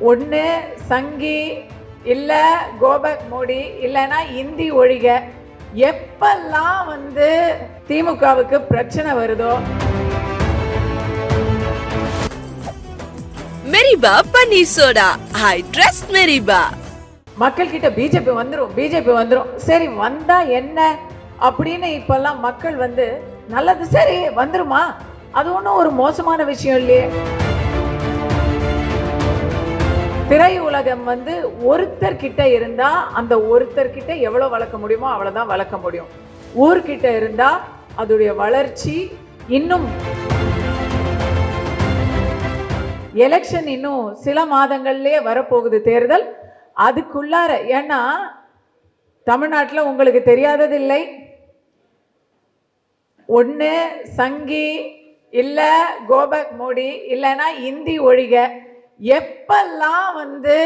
ஒன்று சங்கி இல்லை கோபக் மோடி இல்லைன்னா இந்தி ஒழிக. எப்பெல்லாம் வந்து திமுகவுக்கு பிரச்சனை வருதோ. மெரிபா பன்னீர் சோடா. ஐ ட்ரஸ்ட் மெரிபா. மக்கள் கிட்ட பிஜேபி வந்துரும் பிஜேபி வந்துரும். சரி வந்தா என்ன? அப்படின்னு இப்பெல்லாம் மக்கள் வந்து நல்லது சரி வந்துருமா? அது ஒன்றும் ஒரு மோசமான விஷயம் இல்லையே. திரை உலகம் வந்து ஒருத்தர் கிட்ட இருந்தா அந்த ஒருத்தர் கிட்ட வளர்க்க முடியுமோ அவ்வளோதான் வளர்க்க முடியும். ஊர்கிட்ட இருந்தா அதோடைய வளர்ச்சி இன்னும் எலெக்ஷன் இன்னும் சில மாதங்கள்லயே வரப்போகுது தேர்தல். அதுக்குள்ளார ஏன்னா தமிழ்நாட்டில் உங்களுக்கு தெரியாதது இல்லை ஒன்று சங்கி இல்லை கோபக் மோடி இல்லைன்னா இந்தி ஒழிக. எப்பெல்லாம் வந்து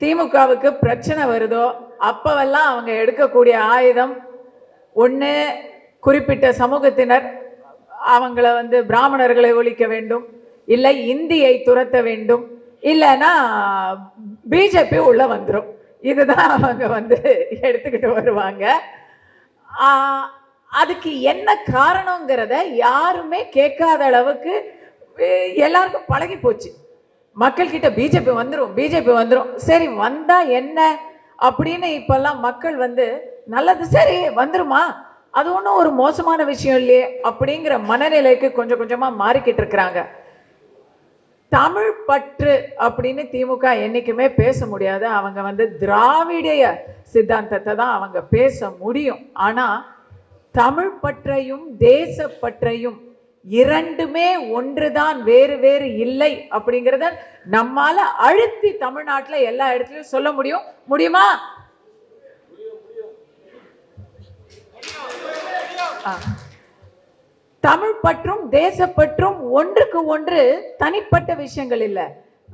திமுகவுக்கு பிரச்சனை வருதோ அப்பவெல்லாம் அவங்க எடுக்கக்கூடிய ஆயுதம் ஒன்று குறிப்பிட்ட சமூகத்தினர் அவங்கள வந்து பிராமணர்களை ஒழிக்க வேண்டும் இல்லை இந்தியை துரத்த வேண்டும் இல்லைன்னா பிஜேபி உள்ள வந்துடும் இதுதான் அவங்க வந்து எடுத்துக்கிட்டு வருவாங்க. அதுக்கு என்ன காரணங்கிறத யாருமே கேட்காத அளவுக்கு எல்லாருக்கும் பழகி போச்சு. மக்கள்கிட்ட பிஜேபி வந்துடும் பிஜேபி வந்துடும் சரி வந்தால் என்ன? அப்படின்னு இப்போல்லாம் மக்கள் வந்து நல்லது சரி வந்துருமா? அது ஒன்றும் ஒரு மோசமான விஷயம் இல்லையே அப்படிங்கிற மனநிலைக்கு கொஞ்சம் கொஞ்சமாக மாறிக்கிட்டு இருக்கிறாங்க. தமிழ் பற்று அப்படின்னு திமுக என்றைக்குமே பேச முடியாது. அவங்க வந்து திராவிடைய சித்தாந்தத்தை தான் அவங்க பேச முடியும். ஆனால் தமிழ் பற்றையும் தேசப்பற்றையும் இரண்டுமே ஒன்றுதான் வேறு வேறு இல்லை அப்படிங்கிறத நம்மால அழுத்தி தமிழ்நாட்டில் எல்லா இடத்துலையும் சொல்ல முடியும். முடியுமா? தமிழ் பற்றும் தேசப்பற்றும் ஒன்றுக்கு ஒன்று தனிப்பட்ட விஷயங்கள் இல்லை.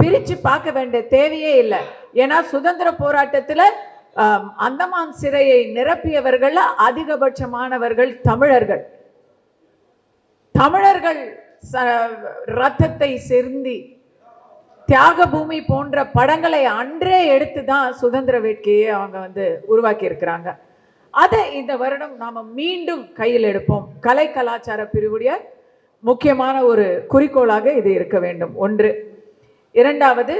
பிரிச்சு பார்க்க வேண்டிய தேவையே இல்லை. ஏன்னா சுதந்திர போராட்டத்துல அந்தமான் சிறையை நிரப்பியவர்கள் அதிகபட்சமானவர்கள் தமிழர்கள். தமிழர்கள் ச- ரத்தத்தை செருந்தி தியாக பூமி போன்ற படங்களை அன்றே எடுத்து தான் சுதந்திர வேட்கையை அவங்க வந்து உருவாக்கி இருக்கிறாங்க அதை இந்த வருடம் நாம் மீண்டும் கையில் எடுப்போம். கலை கலாச்சார பிரிவுடைய முக்கியமான ஒரு குறிக்கோளாக இது இருக்க வேண்டும். ஒன்று. இரண்டாவது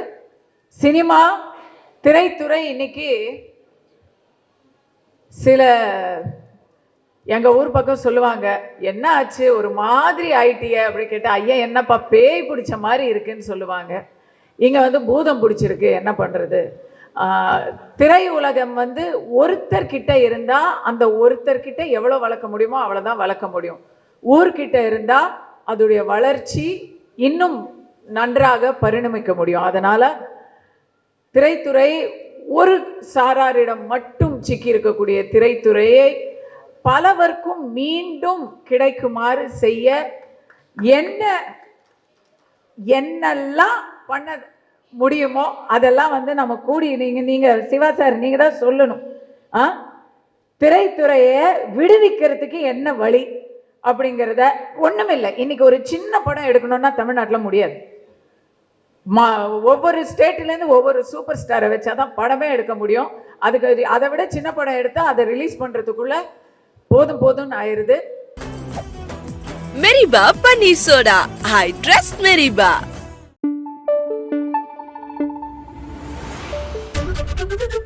சினிமா திரைத்துறை இன்னைக்கு சில எங்கள் ஊர் பக்கம் சொல்லுவாங்க என்ன ஆச்சு ஒரு மாதிரி ஆயிட்டிய? அப்படின்னு கேட்டால் ஐயா என்னப்பா பேய் பிடிச்ச மாதிரி இருக்குன்னு சொல்லுவாங்க. இங்கே வந்து பூதம் பிடிச்சிருக்கு என்ன பண்ணுறது திரை உலகம் வந்து ஒருத்தர்கிட்ட இருந்தால் அந்த ஒருத்தர்கிட்ட எவ்வளோ வளர்க்க முடியுமோ அவ்வளோதான் வளர்க்க முடியும். ஊர்கிட்ட இருந்தால் அதோடைய வளர்ச்சி இன்னும் நன்றாக பரிணமிக்க முடியும். அதனால் திரைத்துறை ஒரு சாராரிடம் மட்டும் சிக்கி இருக்கக்கூடிய திரைத்துறையை பலவர்க்கும் மீண்டும் கிடைக்குமாறு செய்ய என்ன என்னெல்லாம் பண்ண முடியுமோ அதெல்லாம் வந்து நம்ம கூடி நீங்க நீங்க சிவா சார் நீங்க தான் சொல்லணும். ஆ? திரைத்துறையை விடுவிக்கிறதுக்கு என்ன வழி அப்படிங்கிறத ஒன்றுமில்லை இன்னைக்கு ஒரு சின்ன படம் எடுக்கணும்னா தமிழ்நாட்டில் முடியாது. மா ஒவ்வொரு ஸ்டேட்லேருந்து ஒவ்வொரு சூப்பர் ஸ்டாரை வச்சாதான் படமே எடுக்க முடியும். அதுக்கு அதை விட சின்ன படம் எடுத்தால் அதை ரிலீஸ் பண்ணுறதுக்குள்ள போதும் போதும்னு ஆயிருது மெரிபா பன்னீர் சோடா ஐ ட்ரஸ்ட் மெரிபா Thank you.